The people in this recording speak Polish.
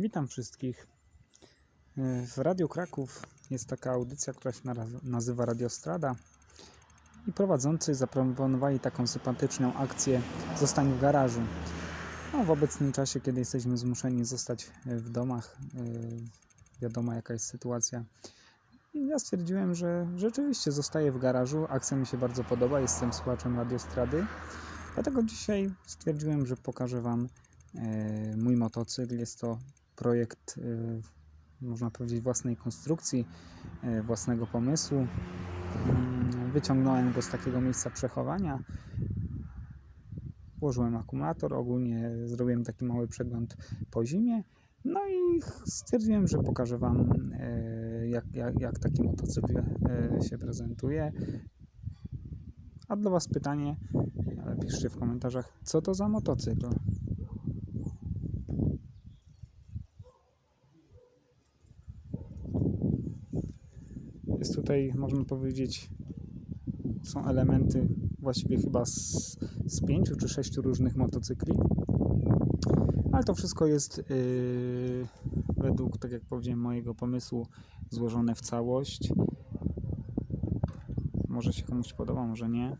Witam wszystkich. E, W Radiu Kraków jest taka audycja, która się nazywa Radiostrada i prowadzący zaproponowali taką sympatyczną akcję Zostań w garażu. No, w obecnym czasie, kiedy jesteśmy zmuszeni zostać e, w domach, e, wiadomo jaka jest sytuacja. I ja stwierdziłem, że rzeczywiście zostaję w garażu. Akcja mi się bardzo podoba, jestem słuchaczem Radiostrady. Dlatego dzisiaj stwierdziłem, że pokażę Wam mój motocykl. Jest to projekt, e, można powiedzieć, własnej konstrukcji, e, własnego pomysłu. Mm, Wyciągnąłem go z takiego miejsca przechowania. Włożyłem akumulator, ogólnie zrobiłem taki mały przegląd po zimie. No i stwierdziłem, że pokażę Wam, e, jak, jak, jak taki motocykl się prezentuje. A dla Was pytanie, piszcie w komentarzach, co to za motocykl? Jest tutaj, można powiedzieć, są elementy właściwie chyba z, z pięciu czy sześciu różnych motocykli. Ale to wszystko jest yy, według, tak jak powiedziałem, mojego pomysłu złożone w całość. Może się komuś podoba, może nie.